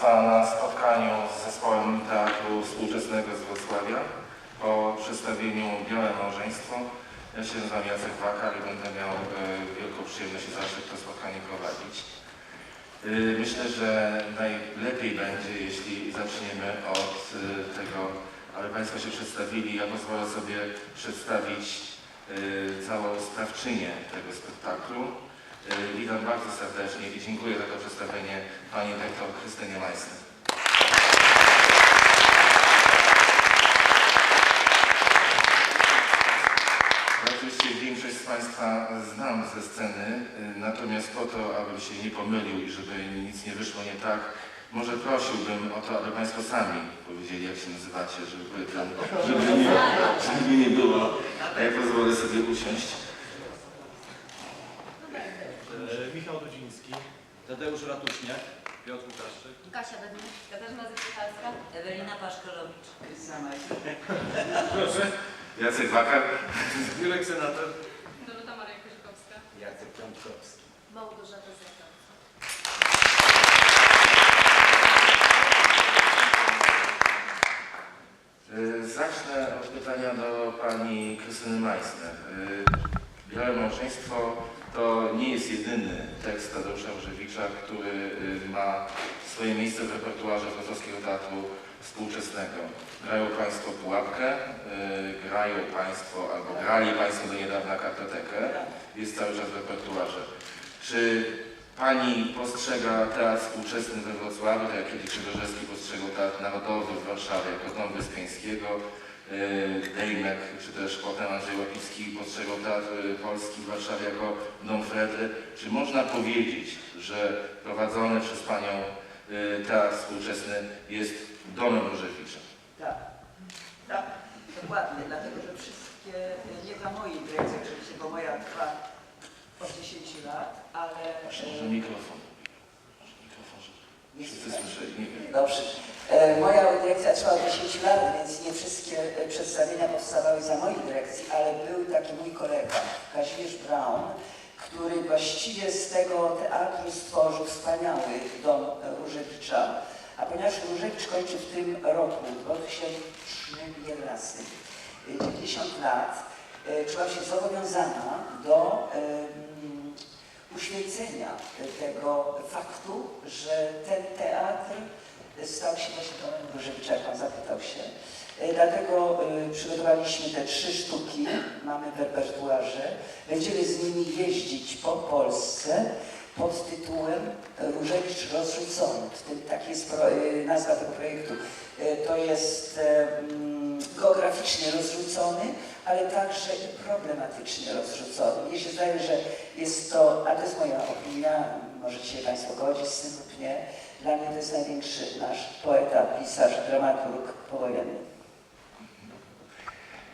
Państwa na spotkaniu z zespołem Teatru Współczesnego z Wrocławia po przedstawieniu Białe Małżeństwo. Ja się nazywam Jacek Wakar i będę miał e, wielką przyjemność i zaszczyt to spotkanie prowadzić. E, Myślę, że najlepiej będzie, jeśli zaczniemy od e, tego, aby Państwo się przedstawili. Ja pozwolę sobie przedstawić całą sprawczynię tego spektaklu. E, Witam bardzo serdecznie i dziękuję za to przedstawienie Pani Dyrektor Krystynie z Państwa znam ze sceny, y, natomiast po to, abym się nie pomylił i żeby nic nie wyszło nie tak, może prosiłbym o to, aby Państwo sami powiedzieli, jak się nazywacie, żeby, ten, żeby, nie, żeby nie było. A ja pozwolę sobie usiąść. E, Tadeusz Ratuszniak, Piotr Łukaszczyk. Kasia Bednik, Katarzyna Zyczykalska, Ewelina Paszkolowicz. Krystyna Proszę. Jacek Wakar. Jurek Senator. Dorota Maria Kozikowska, Jacek Piątkowski. Małgorzata Zeka. Y, Zacznę od pytania do pani Krystyny Meissner. Y, Białe małżeństwo to nie jest jedyny tekst Tadeusza Różewicza, który y, ma swoje miejsce w repertuarze Wrocławskiego Teatru Współczesnego. Grają Państwo Pułapkę, y, grają Państwo, albo grali Państwo do niedawna kartotekę, jest cały czas w repertuarze. Czy Pani postrzega teatr współczesny we Wrocławiu, tak jak kiedyś Krzyżewski postrzegał Teatr Narodowy w Warszawie jako dom Wyspiańskiego, Dejmek, czy też potem Andrzej Łapicki postrzegał Teatr Polski w Warszawie jako dom Fredry. Czy można powiedzieć, że prowadzony przez Panią yy, teatr współczesny jest domem Różewicza? Tak, tak, dokładnie, dlatego że wszystkie, nie dla mojej dyrekcji oczywiście, bo moja trwa od 10 lat, ale... Proszę, może mikrofon. Wszyscy słyszeli. Dobrze. E, Moja dyrekcja trwała 10 lat, więc nie wszystkie e, przedstawienia powstawały za mojej dyrekcji, ale był taki mój kolega, Kazimierz Braun, który właściwie z tego teatru stworzył wspaniały dom Różewicza. A ponieważ Różewicz kończy w tym roku, 2011, e, 90 lat, e, czułam się zobowiązana do uświęcenia tego faktu, że ten teatr stał się właśnie domem Pan zapytał się. E, Dlatego e, przygotowaliśmy te trzy sztuki, mamy w repertuarze. Będziemy z nimi jeździć po Polsce pod tytułem Różewicz rozrzucony. Tak jest e, nazwa tego projektu. To jest mm, geograficznie rozrzucony, ale także i problematycznie rozrzucony. Mnie się zdaje, że jest to, a to jest moja opinia, możecie się Państwo godzić z tym lub nie, dla mnie to jest największy nasz poeta, pisarz, dramaturg powojenny.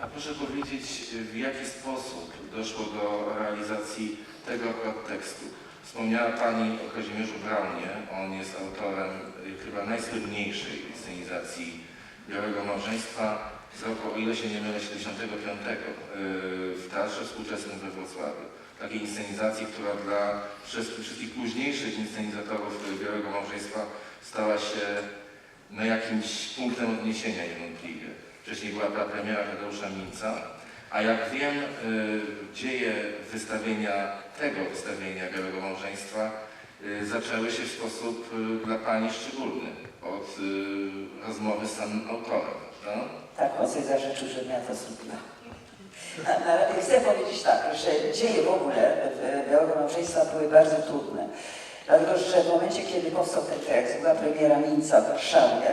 A proszę powiedzieć, w jaki sposób doszło do realizacji tego tekstu? Wspomniała Pani o Kazimierzu Braunie. On jest autorem chyba najsłynniejszej inscenizacji Białego Małżeństwa z roku, o ile się nie mylę, 75 y, w Teatrze Współczesnym we Wrocławiu. Takiej inscenizacji, która dla wszystkich, wszystkich późniejszych inscenizatorów y, Białego Małżeństwa stała się no, jakimś punktem odniesienia niewątpliwie. Wcześniej była ta premiera Tadeusza Minca, a jak wiem, y, dzieje wystawienia, tego wystawienia Białego Małżeństwa zaczęły się w sposób dla Pani szczególny, od rozmowy z samym autorem, prawda? Tak, on sobie zażyczył, żebym ja to zrobiła. Na- Chcę powiedzieć tak, że dzieje w ogóle Białego Małżeństwa były bardzo trudne. Dlatego, że w momencie, kiedy powstał ten tekst, była premiera Minca w Warszawie,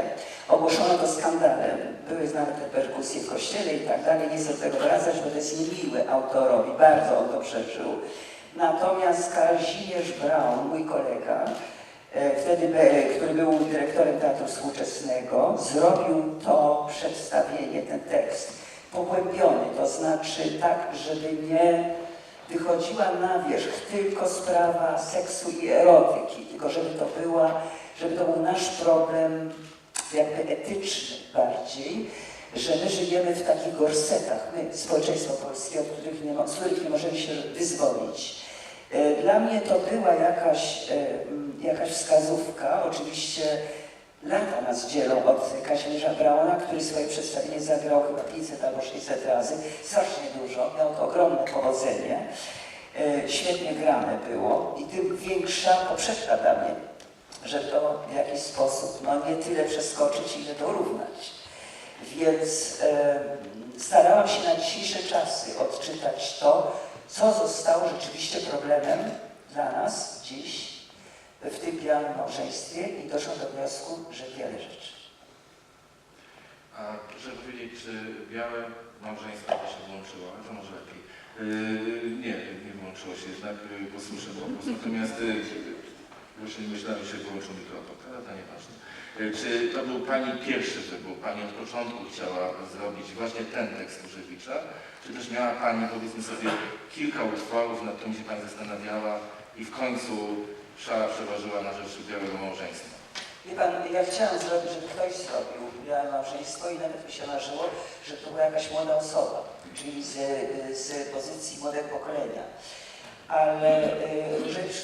ogłoszono to skandalem. Były nawet reperkusje w kościele i tak dalej. Nie chcę tego wracać, bo to jest niemiłe autorowi. Bardzo on to przeżył. Natomiast Kazimierz Braun, mój kolega, wtedy, be- który był dyrektorem Teatru Współczesnego, zrobił to przedstawienie, ten tekst pogłębiony, to znaczy tak, żeby nie wychodziła na wierzch tylko sprawa seksu i erotyki, tylko żeby to była, żeby to był nasz problem jakby etyczny bardziej, że my żyjemy w takich gorsetach, my, społeczeństwo polskie, od których nie, z których nie możemy się wyzwolić. E, Dla mnie to była jakaś, e, mm, jakaś wskazówka, oczywiście lata nas dzielą od Kazimierza Brauna, który swoje przedstawienie zagrał chyba 500 albo 600 razy, strasznie dużo, miał to ogromne powodzenie, E, świetnie grane było. I tym większa poprzeczka dla mnie, że to w jakiś sposób no, nie tyle przeskoczyć, ile dorównać. Więc e, starałam się na dzisiejsze czasy odczytać to, co zostało rzeczywiście problemem dla nas dziś w tym białym małżeństwie i doszłam do wniosku, że wiele rzeczy. A proszę powiedzieć, czy białe małżeństwo się włączyło? To może lepiej. Yy, nie, nie włączyło się jednak, posłyszę po prostu. Natomiast yy, właśnie myślałem, że się wyłączył mikrofon, ale to nieważne. Yy, czy to był Pani pierwszy wybór? Pani od początku chciała zrobić właśnie ten tekst Różewicza? Czy też miała Pani, powiedzmy sobie, kilka utworów, nad którymi się Pani zastanawiała i w końcu szala przeważyła na rzecz białego małżeństwa? Wie pan, ja chciałam zrobić, żeby ktoś zrobił białe małżeństwo i nawet mi się marzyło, że to była jakaś młoda osoba, czyli z, z pozycji młodego pokolenia. Ale y,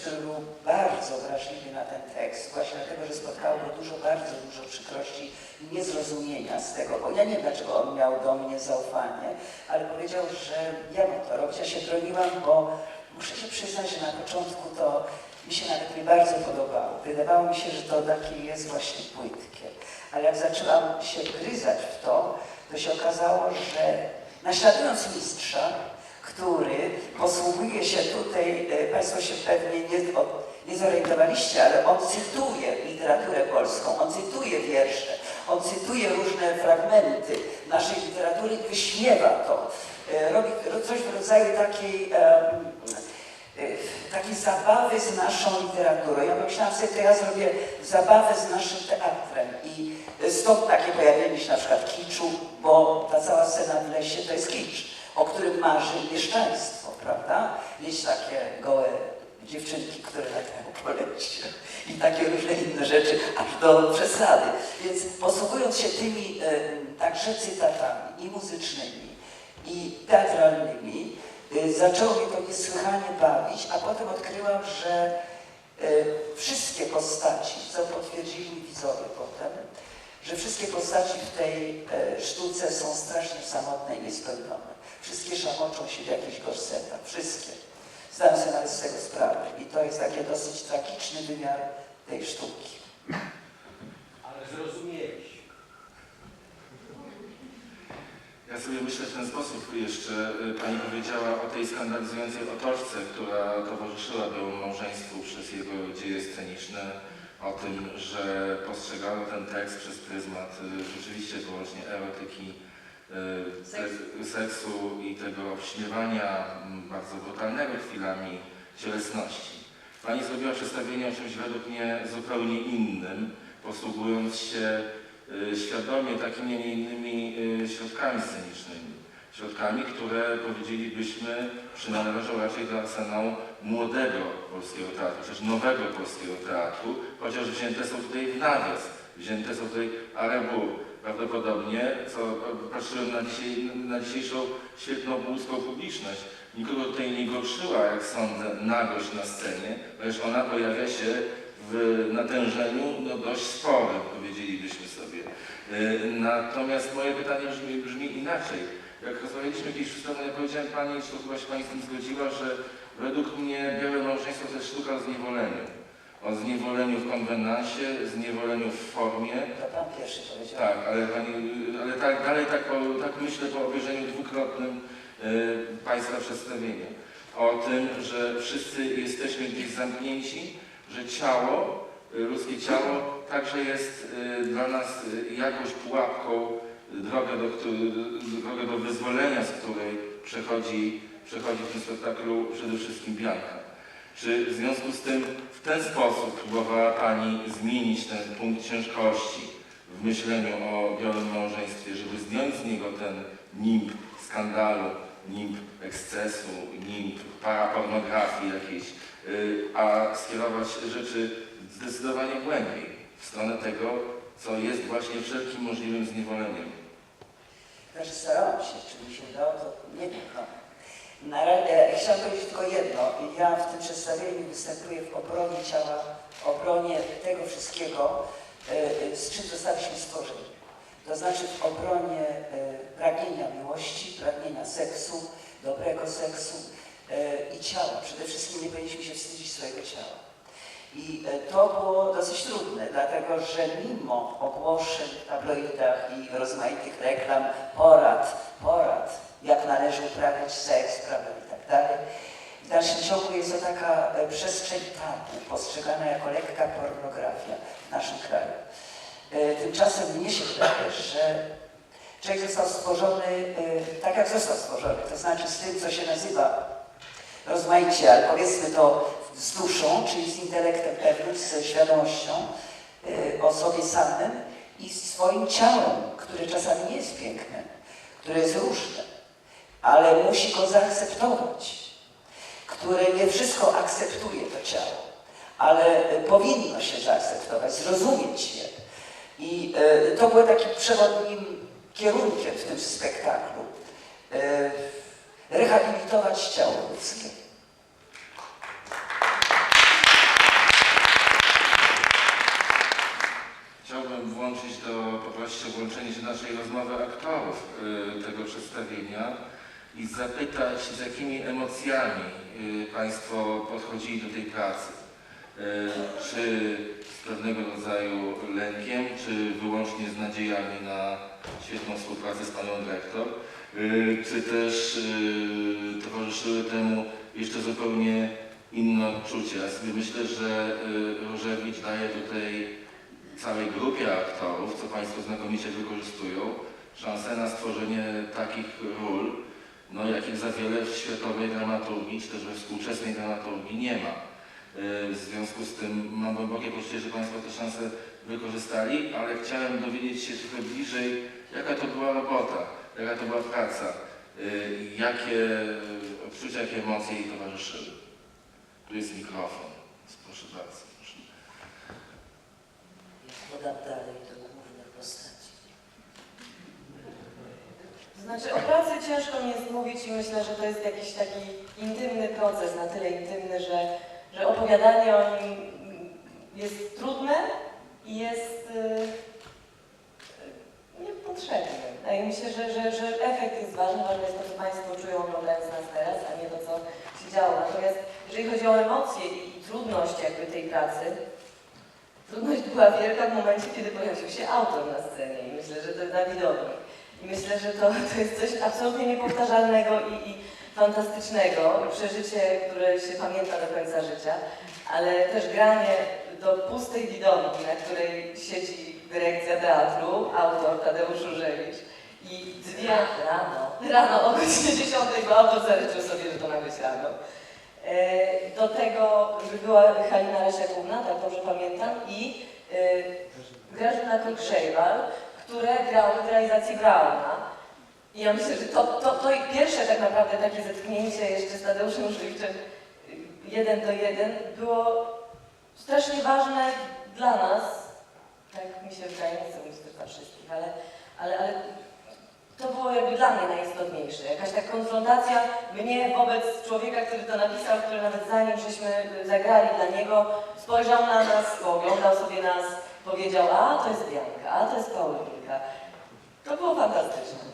który był bardzo wrażliwy na ten tekst, właśnie dlatego, że spotkało go dużo, bardzo dużo przykrości i niezrozumienia z tego, bo ja nie wiem, dlaczego on miał do mnie zaufanie, ale powiedział, że ja mam to robić. Ja się broniłam, bo muszę się przyznać, że na początku to mi się nawet nie bardzo podobało. Wydawało mi się, że to takie jest właśnie płytkie. Ale jak zaczęłam się gryzać w to, to się okazało, że naśladując mistrza, który posługuje się tutaj, e, Państwo się pewnie nie, nie zorientowaliście, ale on cytuje literaturę polską, on cytuje wiersze, on cytuje różne fragmenty naszej literatury i wyśmiewa to. E, Robi coś w rodzaju takiej y, takiej zabawy z naszą literaturą. Ja pomyślałam sobie, to ja zrobię zabawę z naszym teatrem i stąd takie pojawienie się na przykład kiczu, bo ta cała scena w lesie to jest kicz, o którym marzy mieszczaństwo, prawda? Mieć takie gołe dziewczynki, które latają po lesie i takie różne inne rzeczy, aż do przesady. Więc posługując się tymi e, także cytatami i muzycznymi, i teatralnymi, y, zaczęło mnie to niesłychanie bawić, a potem odkryłam, że y, wszystkie postaci, co potwierdzili mi widzowie potem, że wszystkie postaci w tej e, sztuce są strasznie samotne i niespełnione. Wszystkie szamoczą się w jakichś gorsetach, wszystkie. Zdałem sobie nawet z tego sprawę i to jest taki dosyć tragiczny wymiar tej sztuki. Ale zrozumieliśmy. Ja sobie myślę w ten sposób jeszcze. y, Pani powiedziała o tej skandalizującej otoczce, która towarzyszyła białemu małżeństwu przez jego dzieje sceniczne, o tym, że postrzegano ten tekst przez pryzmat y, rzeczywiście wyłącznie erotyki, y, te- seksu i tego obśmiewania bardzo brutalnego chwilami cielesności. Pani zrobiła przedstawienie o czymś według mnie zupełnie innym, posługując się y, świadomie takimi, a nie innymi środkami scenicznymi. Środkami, które powiedzielibyśmy przynależą raczej do arsenału młodego polskiego teatru, też nowego polskiego teatru, chociaż wzięte są tutaj w nawias, wzięte są tutaj arebu prawdopodobnie, co patrzyłem na, dzisiaj, na dzisiejszą świetną łódzką publiczność. Nikogo tutaj nie gorszyła, jak sądzę, nagość na scenie, ponieważ ona pojawia się w natężeniu no, dość sporym, powiedzielibyśmy sobie. Y, Natomiast moje pytanie brzmi, brzmi inaczej. Jak rozmawialiśmy kiedyś przy ja powiedziałem Pani, czy chyba się Pani z tym zgodziła, że według mnie białe małżeństwo to jest sztuka o zniewoleniu. O zniewoleniu w konwenansie, zniewoleniu w formie, To Pan pierwszy powiedział. tak, ale, pani, ale tak, dalej tak, po, tak myślę po obejrzeniu dwukrotnym y, Państwa przedstawienia. O tym, że wszyscy jesteśmy gdzieś zamknięci, że ciało, y, ludzkie ciało także jest y, dla nas y, jakąś pułapką, drogę do, drogę do wyzwolenia, z której przechodzi, przechodzi w tym spektaklu przede wszystkim Bianka. Czy w związku z tym w ten sposób próbowała Pani zmienić ten punkt ciężkości w myśleniu o białym małżeństwie, żeby zdjąć z niego ten nimb skandalu, nimb ekscesu, nimb parapornografii jakiejś, y, a skierować rzeczy zdecydowanie głębiej w stronę tego, co jest właśnie wszelkim możliwym zniewoleniem. Starałam się, czy mi się udało, to nie wiem. No. Na, ra- e, chciałam powiedzieć tylko jedno. Ja w tym przedstawieniu występuję w obronie ciała, w obronie tego wszystkiego, e, e, z czym zostaliśmy stworzeni. To znaczy w obronie e, pragnienia miłości, pragnienia seksu, dobrego seksu i ciała. Przede wszystkim nie powinniśmy się wstydzić swojego ciała. I e, to było dosyć trudne, dlatego że mimo ogłoszeń w tabloidach i rozmaitych reklam, porad, porad, jak należy uprawiać seks, prawda, i tak dalej, w dalszym ciągu jest to taka e, przestrzeń tabu, postrzegana jako lekka pornografia w naszym kraju. E, Tymczasem mnie się wydaje, że człowiek został stworzony tak, jak został stworzony, to znaczy z tym, co się nazywa rozmaicie, ale powiedzmy to z duszą, czyli z intelektem pewnym, z świadomością y, o sobie samym i swoim ciałem, które czasami nie jest piękne, które jest różne, ale musi go zaakceptować, które nie wszystko akceptuje to ciało, ale powinno się zaakceptować, zrozumieć je. I y, to było takim przewodnim kierunkiem w tym spektaklu. Y, rehabilitować ciało ludzkie. Chciałbym włączyć do, poprosić o włączenie się naszej rozmowy aktorów y, i zapytać, z jakimi emocjami y, Państwo podchodzili do tej pracy. Y, czy z pewnego rodzaju lękiem, czy wyłącznie z nadziejami na świetną współpracę z Panią Dyrektor, y, czy też towarzyszyły temu jeszcze zupełnie inne odczucia. Ja sobie myślę, że Różewicz daje tutaj całej grupie aktorów, co Państwo znakomicie wykorzystują, szansę na stworzenie takich ról, no, jakich za wiele w światowej dramaturgii, czy też we współczesnej dramaturgii nie ma. Y, W związku z tym mam głębokie poczucie, że Państwo tę szansę wykorzystali, ale chciałem dowiedzieć się trochę bliżej, jaka to była robota, jaka to była praca, y, jakie odczucia, jakie emocje jej towarzyszyły. Tu jest mikrofon, proszę bardzo. Proszę. Podam dalej do głównych postaci. Znaczy o pracy ciężko mi jest mówić i myślę, że to jest jakiś taki intymny proces, na tyle intymny, że, że opowiadanie o nim jest trudne i jest yy, niepotrzebne. A ja myślę, że, że, że efekt jest ważny, ważne jest to, co Państwo czują oglądając nas teraz, a nie to, co się działo. Natomiast jeżeli chodzi o emocje i trudność jakby tej pracy, trudność była wielka w momencie, kiedy pojawił się autor na scenie i myślę, że to jest na widowni. I myślę, że to, to jest coś absolutnie niepowtarzalnego i, i fantastycznego, przeżycie, które się pamięta do końca życia, ale też granie do pustej widowni, na której siedzi dyrekcja teatru, autor Tadeusz Różewicz. I dwie rano, rano o godzinie 10, bo autor zaleczył sobie, że to ma być rano. E, Do tego była Halina Lesiakówna, tak dobrze pamiętam, i e, Grażyna Krukszejwal, które grały w realizacji Brauna. I ja myślę, że to, to, to pierwsze tak naprawdę takie zetknięcie jeszcze z Tadeuszem y, jeden do jeden było strasznie ważne dla nas, tak mi się wydaje, nie chcę mówić też dla wszystkich, ale, ale, ale to było jakby dla mnie najistotniejsze. Jakaś ta konfrontacja mnie wobec człowieka, który to napisał, który nawet zanim żeśmy zagrali dla niego, spojrzał na nas, oglądał sobie nas, powiedział, a to jest Bianka, a to jest Paulinka. To było fantastyczne.